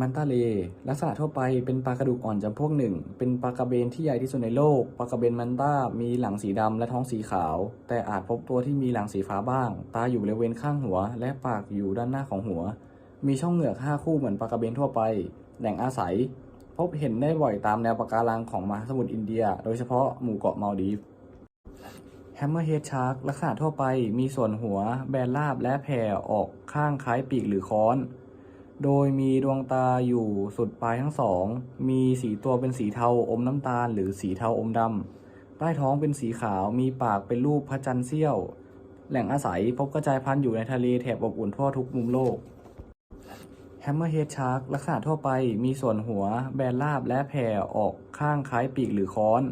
มันตาเล ลักษณะทั่วไปเป็นปลากระดูกอ่อนจำพวกหนึ่ง เป็นปลากระเบนที่ใหญ่ที่สุดในโลก ปลากระเบนมันต้ามีหลังสีดำและท้องสีขาว แต่อาจพบตัวที่มีหลังสีฟ้าบ้าง ตาอยู่บริเวณข้างหัว และปากอยู่ด้านหน้าของหัว มีช่องเหงือกห้าคู่เหมือนปลากระเบนทั่วไป แหล่งอาศัย พบเห็นได้บ่อยตามแนวปะการังของมหาสมุทรอินเดีย โดยเฉพาะหมู่เกาะมาลดีฟแฮมเมอร์เฮดชาร์กลักษณะทั่วไปมีส่วนหัว แบนราบและแผ่ออกข้างคล้ายปีกหรือค้อน โดยมีดวงตาอยู่สุดปลายทั้งสอง มีสีตัวเป็นสีเทาอมน้ำตาล หรือสีเทาอมดำ ใต้ท้องเป็นสีขาว มีปากเป็นรูปพระจันทร์เสี้ยว แหล่งอาศัยพบกระจายพันธุ์อยู่ในทะเลแถบอบอุ่นทั่วทุกมุมโลก แฮมเมอร์เฮดชาร์กลักษณะทั่วไปมีส่วนหัว แบนราบและแผ่ออกข้างคล้ายปีกหรือค้อน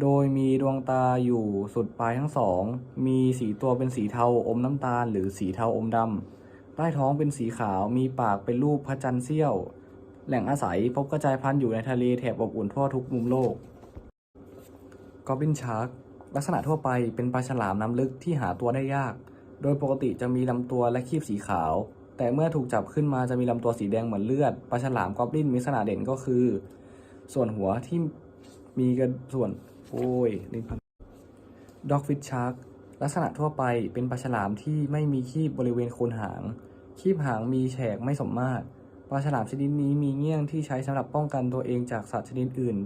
โดยมีดวงตาอยู่สุดปลายทั้งสอง มีสีตัวเป็นสีเทาอมน้ำตาล หรือสีเทาอมดำ ใต้ท้องเป็นสีขาว มีปากเป็นรูปพระจันทร์เสี้ยว แหล่งอาศัยพบกระจายพันธุ์อยู่ในทะเลแถบอบอุ่นทั่วทุกมุมโลกกอบบินชาร์กลักษณะทั่วไปเป็นปลาฉลามน้ำลึกที่หาตัวได้ยาก โดยปกติจะมีลำตัวและครีบสีขาว แต่เมื่อถูกจับขึ้นมาจะมีลำตัวสีแดงเหมือนเลือด ปลาฉลามกอบลินมีลักษณะเด่นก็คือ ส่วนหัวที่มีกระส่วน โอ้ยลิ้นพันด็อกฟิชชาร์ก ลักษณะทั่วไปเป็นปลาฉลามที่ไม่มีคีบบริเวณโคนหาง คีบหางมีแฉกไม่สมมาตรปลาฉลามชนิดนี้มีเงี้ยงที่ใช้สำหรับป้องกันตัวเองจากสัตว์ชนิดอื่น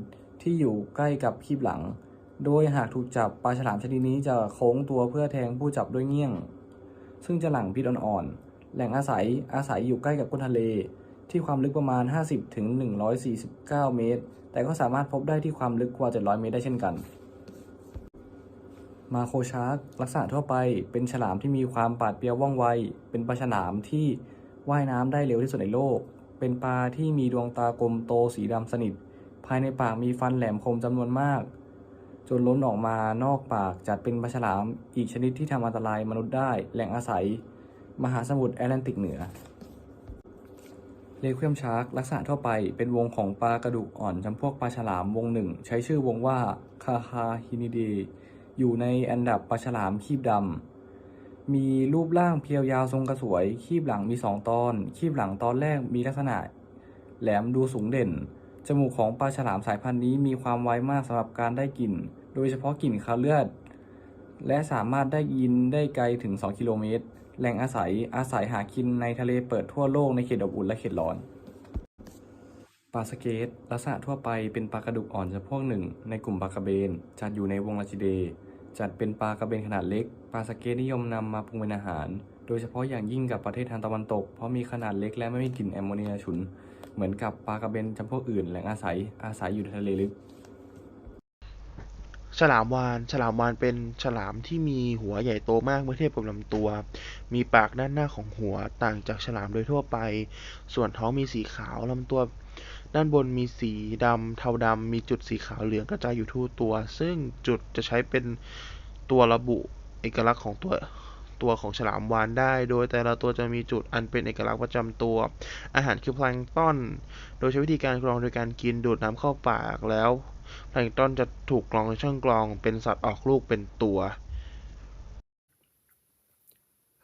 ที่อยู่ใกล้กับคีบหลัง โดยหากถูกจับปลาฉลามชนิดนี้จะโค้งตัวเพื่อแทงผู้จับด้วยเงี้ยง ซึ่งจะหลังพิษอ่อนๆ แหล่งอาศัยอาศัยอยู่ใกล้กับก้นทะเล ที่ความลึกประมาณ 50-149 เมตร แต่ก็สามารถพบได้ที่ความลึกกว่า 700 เมตรได้เช่นกัน มาโคชาร์กลักษณะทั่วไปเป็นฉลามที่มีความปราดเปรียวว่องไว เป็นปลาฉลามที่ว่ายน้ำได้เร็วที่สุดในโลก เป็นปลาที่มีดวงตากลมโตสีดำสนิท ภายในปากมีฟันแหลมคมจำนวนมาก จนล้นออกมานอกปากจัดเป็นปลาฉลาม อีกชนิดที่ทำอันตรายมนุษย์ได้ แหล่งอาศัย มหาสมุทรแอตแลนติกเหนือเลควีมชาร์กลักษณะทั่วไปเป็นวงของปลากระดูกอ่อนจำพวกปลาฉลามวงหนึ่ง ใช้ชื่อวงว่าคาคาฮินิเด อยู่ในอันดับปลาฉลามคีบดำ มีรูปร่างเพียวยาวทรงกระสวย คีบหลังมีสองตอน คีบหลังตอนแรกมีลักษณะ แหลมดูสูงเด่น จมูกของปลาฉลามสายพันธุ์นี้มีความไวมากสำหรับการได้กลิ่น โดยเฉพาะกลิ่นคาเลือด และสามารถได้ยินได้ไกลถึง 2 กิโลเมตร แหล่งอาศัยอาศัยหากินในทะเลเปิดทั่วโลกในเขตอบอุ่นและเขตร้อน ปลาสเกตลักษณะทั่วไปเป็นปลากระดูกอ่อนจำพวกหนึ่ง ในกลุ่มปลากระเบน จัดอยู่ในวงลาจิเด จัดเป็นปลากระเบนขนาดเล็ก ปลาสเกตนิยมนำมาปรุงเป็นอาหาร โดยเฉพาะอย่างยิ่งกับประเทศทางตะวันตก เพราะมีขนาดเล็กและไม่มีกลิ่นแอมโมเนียฉุน เหมือนกับปลากระเบนจำพวกอื่นแหล่งอาศัย อาศัยอยู่ในทะเลลึก ฉลามวาฬฉลามวาฬเป็นฉลามที่มีหัวใหญ่โตมากเมื่อเทียบกับลำตัว มีปากด้านหน้าของหัวต่างจากฉลามโดยทั่วไป ส่วนท้องมีสีขาวลำตัว ด้านบนมีสีดำเทาดำมีจุดสีขาวเหลืองกระจายอยู่ทั่วตัว ซึ่งจุดจะใช้เป็นตัวระบุเอกลักษณ์ของตัวตัวของฉลามวาฬได้ โดยแต่ละตัวจะมีจุดอันเป็นเอกลักษณ์ประจำตัว อาหารคือแพลงต้นโดยใช้วิธีการกรองโดยการกินดูดน้ำเข้าปากแล้วแพลงต้นจะถูกกรองในช่องกรองเป็นสัตว์ออกลูกเป็นตัว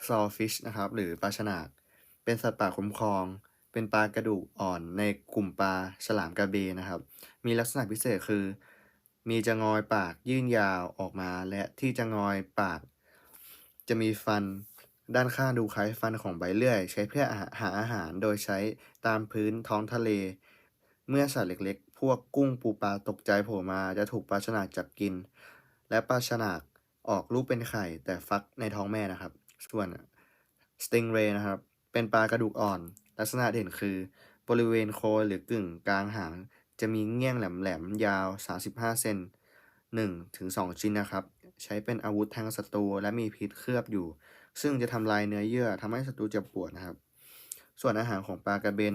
Swordfish นะครับ หรือปลาฉลาก เป็นสัตว์ป่าคุ้มครอง เป็นปลากระดูกอ่อนในกลุ่มปลาฉลามกระเบนนะครับ มีลักษณะพิเศษคือ มีจะงอยปากยื่นยาวออกมา และที่จะงอยปาก จะมีฟันด้านข้างดูคล้ายฟันของใบเลื่อย ใช้เพื่อหาอาหารโดยใช้ตามพื้นท้องทะเล เมื่อสัตว์เล็กๆ พวกกุ้งปูปลาตกใจโผล่มาจะถูกปลาฉลากจับกิน และปลาฉลากออกลูกเป็นไข่ แต่ฟักในท้องแม่นะครับ ส่วน Stingray นะครับ เป็นปลากระดูกอ่อน ลักษณะเด่นคือบริเวณโคนหรือกึ่งกลางหาง จะมีเงี้ยงแหลมๆ ยาว 35 เซน1ถึง2ชิ้นนะครับ ใช้เป็นอาวุธแทงศัตรูและมีพิษเคลือบอยู่ ซึ่งจะทำลายเนื้อเยื่อทำให้ศัตรูเจ็บปวดนะครับ ส่วนอาหารของปลากระเบน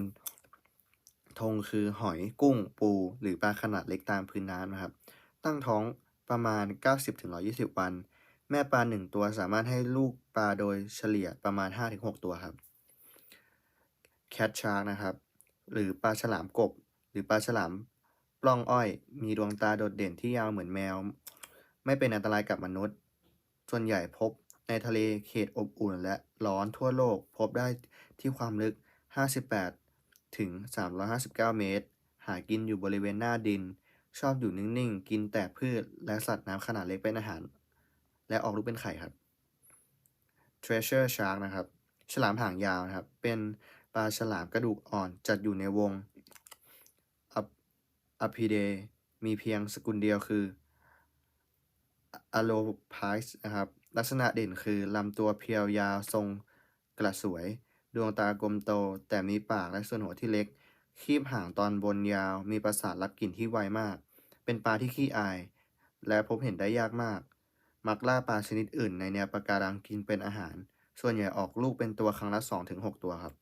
ธงคือหอยกุ้งปูหรือปลาขนาดเล็กตามพื้นน้ำนะครับ ตั้งท้องประมาณ 90-120 วัน แม่ปลาหนึ่งตัวสามารถให้ลูกปลาโดยเฉลี่ยประมาณ 5-6 ตัวครับ แคทชาร์กนะครับ หรือปลาฉลามกบ หรือปลาฉลามปล้องอ้อย มีดวงตาโดดเด่นที่ยาวเหมือนแมว ไม่เป็นอันตรายกับมนุษย์ ส่วนใหญ่พบในทะเลเขตอบอุ่นและร้อนทั่วโลก พบได้ที่ความลึก 58 ถึง 359 เมตร หากินอยู่บริเวณหน้าดิน ชอบอยู่นิ่งๆ กินแต่พืชและสัตว์น้ำขนาดเล็กเป็นอาหาร และออกลูกเป็นไข่ครับ Treasure Shark นะครับ ฉลามหางยาวนะครับ เป็น ปลาฉลามกระดูกอ่อนจัดอยู่ในวงอพิเดมีเพียงสกุลเดียวคืออโลพายส์นะครับ ลักษณะเด่นคือ ลำตัวเพียวยาวทรงกระสวย ดวงตากลมโต แต่มีปากและส่วนหัวที่เล็ก คีบหางตอนบนยาว มีประสาทรับกลิ่นที่ไวมาก เป็นปลาที่ขี้อาย และพบเห็นได้ยากมาก มักล่าปลาชนิดอื่นในแนวปะการังกินเป็นอาหาร ส่วนใหญ่ออกลูกเป็นตัวครั้งละ 2-6 ตัวครับ